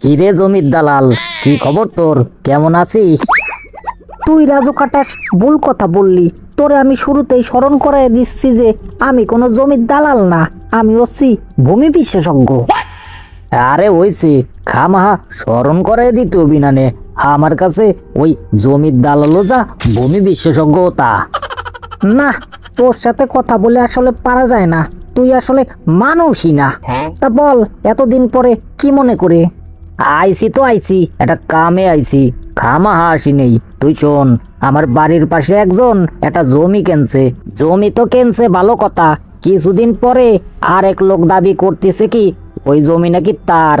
কিরে জমির দালাল কি খবর তোর? কেমন আছিস? তুই রাজু কাটাস ভুল কথা বললি। তোরে আমি শুরুতেই স্মরণ করাই দিচ্ছি যে আমি কোনো জমির দালাল না আমি হচ্ছি ভূমি বিশেষজ্ঞ। আরে ওইছে খামাহা স্মরণ করে দিত বিনানে আমার কাছে ওই জমির দালালও যা ভূমি বিশেষজ্ঞ তা। না তোর সাথে কথা বলে আসলে পারা যায় না। তুই আসলে মানুষই না। তা বল এতদিন পরে কি মনে করে? আইছি তো আইছি একটা কামে আইছি খামা হাসি নেই। তুই শোন আমার বাড়ির পাশে একজন একটা জমি কেনছে। জমি তো কেনছে ভালো কথা কিছুদিন পরে আর এক লোক দাবি করতেছে কি ওই জমি নাকি তার।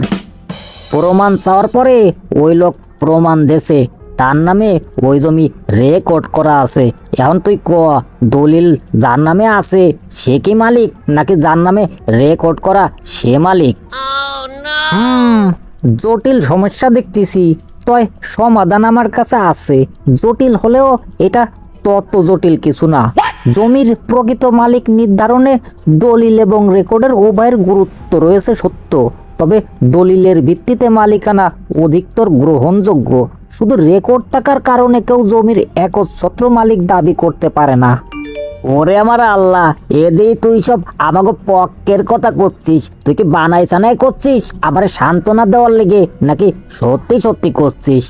প্রমাণ চাওয়ার পরে ওই লোক প্রমাণ দেছে তার নামে ওই জমি রেকর্ড করা আছে। এখন তুই ক দলিল যার নামে আছে সে কি মালিক নাকি যার নামে রেকর্ড করা সে মালিক? হুম জটিল সমস্যা দেখতেছি। তয় সমাধান আমার কাছে আছে। জটিল হলেও এটা তত জটিল কিছু না। জমির প্রকৃত মালিক নির্ধারণে দলিল এবং রেকর্ডের উভয়ের গুরুত্ব রয়েছে সত্য। তবে দলিলের ভিত্তিতে মালিকানা অধিকতর গ্রহণযোগ্য। শুধু রেকর্ড থাকার কারণে কেউ জমির একচ্ছত্র মালিক দাবি করতে পারে না। ওরে আমার আল্লাহ এদি তুই সব আমাকে পক্ষের কথা করছিস। তুই কি বানাই সানাই করছিস? আবার সান্ত্বনা দেওয়ার লেগে নাকি সত্যি সত্যি করছিস?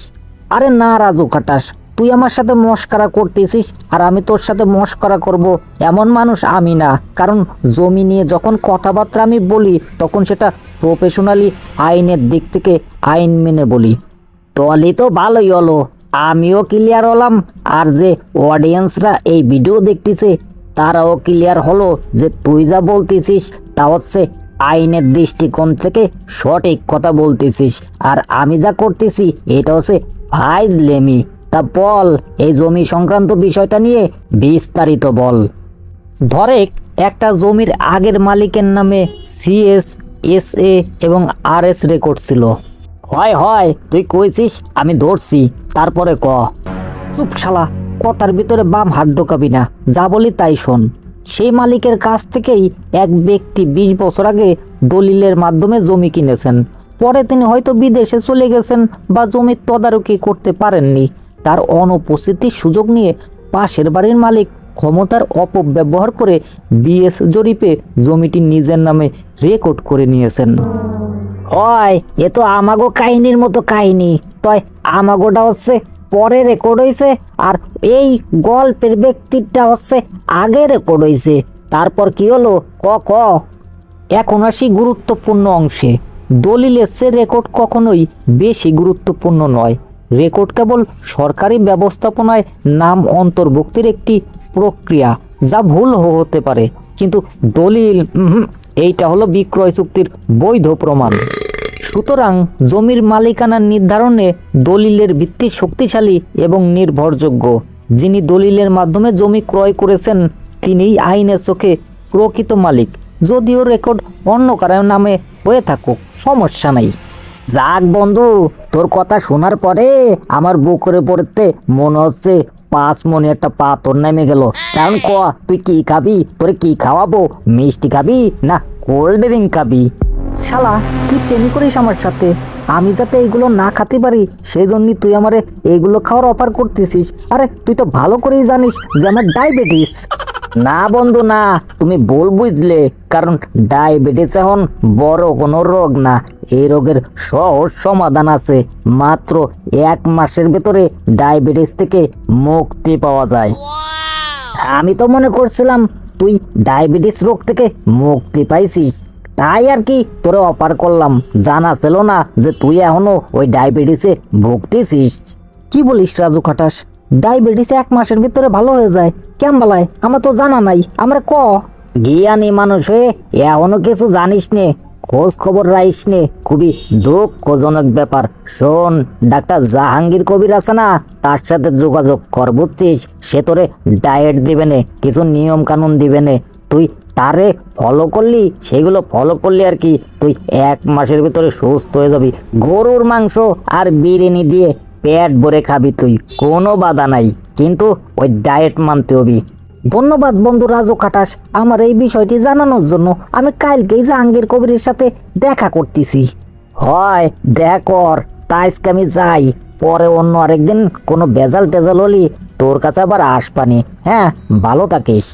আরে না, রাজু কাটাস তুই আমার সাথে মস্করা করতেছিস আর আমি তোর সাথে মস্করা করব এমন মানুষ আমি না। কারণ জমি নিয়ে যখন কথাবার্তা আমি বলি, তখন সেটা প্রফেশনালি আইনের দিক থেকে আইন মেনে বলি। তলি তো ভালোই হলো। আমিও ক্লিয়ার হলাম। আর যে অডিয়েন্সরা এই ভিডিও দেখতেছে, তারাও ক্লিয়ার হলো যে তুই যা বলতেছিস, তা হচ্ছে আইনের দৃষ্টিকোণ থেকে সঠিক কথা বলতেছিস। আর আমি যা করতেছি, এটা হচ্ছে ভাইজ লেমি। তা বল, এই জমি সংক্রান্ত বিষয়টা নিয়ে বিস্তারিত বল। ধরে একটা জমির আগের মালিকের নামে সিএস এস এ এবং আর এস রেকর্ড ছিল। হয় হয়, তুই কইছিস, আমি ধরছি। তারপরে ক, চুপ শালা, কথার ভিতরে বাম হাত ঢোকাবি না, যা বলি তাই শোন। সেই মালিকের কাছ থেকেই এক ব্যক্তি বিশ বছর আগে দলিলের মাধ্যমে জমি কিনেছেন। পরে তিনি হয়তো বিদেশে চলে গেছেন বা জমির তদারকি করতে পারেননি। তার অনুপস্থিতির সুযোগ নিয়ে পাশের বাড়ির মালিক ক্ষমতার অপব্যবহার করে বিএস জরিপে জমিটি নিজের নামে রেকর্ড করে নিয়েছেন। হয় এ তো আমাগো কাহিনীর মতো কাহিনী। তয় আমাগোটা হচ্ছে পরে রেকর্ড হয়েছে আর এই গল্পের ব্যক্তিটা হচ্ছে আগে রেকর্ড হয়েছে তারপর কি হলো? ক ক। এখন আসি গুরুত্বপূর্ণ অংশে। দলিলের চেয়ে রেকর্ড কখনোই বেশি গুরুত্বপূর্ণ নয়। রেকর্ড কেবল সরকারি ব্যবস্থাপনায় নাম অন্তর্ভুক্তির একটি প্রক্রিয়া, যা ভুল হতে পারে। কিন্তু দলিল এইটা হলো বিক্রয় চুক্তির বৈধ প্রমাণ। সুতরাং জমির মালিকানা নির্ধারণে দলিলের ভিত্তি শক্তিশালী এবং নির্ভরযোগ্য। যিনি দলিলের মাধ্যমে জমি ক্রয় করেছেন, তিনিই আইনের চোখে প্রকৃত মালিক। যদিও রেকর্ড অন্য কারও নামে হয়ে থাকুক, সমস্যা নাই। যাক বন্ধু, তোর কথা শোনার পরে আমার বুকরে পড়তে মনে হচ্ছে, পাঁচ মনে একটা পাথর নেমে গেল। কারণ ক, তুই কি খাবি? তোরে কি খাওয়াবো? মিষ্টি খাবি? না, কোল্ড ড্রিঙ্ক খাবি? শালা তুই প্রেমী করিস আমার সাথে? আমি যাতে এইগুলো না খেতে পারি সেই জন্যই তুই আমারে এইগুলো খাওয়ার অফার করতেছিস। আরে, তুই তো ভালো করেই জানিস যে আমার ডায়াবেটিস না বন্ধু, না, তুমি ভুল বুঝলে, কারণ ডায়াবেটিস এখন বড় কোনো রোগ না। এই রোগের সহজ সমাধান আছে। মাত্র এক মাসের ভেতরে ডায়াবেটিস থেকে মুক্তি পাওয়া যায়। আমি তো মনে করছিলাম, তুই ডায়াবেটিস রোগ থেকে মুক্তি পাইছিস। তাই আর কি তোরে অফার করলাম। জানা ছিল না যে তুই এখনও ওই ডায়াবেটিসে ভুগতেছিস। কি বলিস রাজু খাটাস? ডায়াবেটিস এক মাসের ভিতরে ভালো হয়ে যায়। কেম বলায় আমার তো জানা নাই। আমরা ক? জ্ঞানী মানুষ হয়ে এখনও কিছু জানিস নে, খোঁজ খবর রাইস নে। খুবই দুঃখজনক ব্যাপার। শোন, ডাক্তার জাহাঙ্গীর কবির আছে না? তার সাথে যোগাযোগ কর বুঝছিস? সে তোরে ডায়েট দিবে নে, কিছু নিয়ম কানুন দিবে নে। তুই তারে ফলো করলি, সেগুলো ফলো করলি আর কি, তুই এক মাসের ভিতরে সুস্থ হয়ে যাবি। গরুর মাংস আর বিরিয়ানি দিয়ে পেট ভরে খাবি তুই, কোনো বাধা নাই। কিন্তু ওই ডায়েট মানতে হবি। ধন্যবাদ বন্ধু রাজু খাটাস আমার এই বিষয়টি জানানোর জন্য আমি কালকেই জাহাঙ্গীর কবিরের সাথে দেখা করতেছি। হয়, দেখ কর, তা আমি যাই, পরে অন্য আরেকদিন কোনো বেজাল টেজাল হলি তোর কাছে আবার আসপানি হ্যাঁ ভালো থাকিস।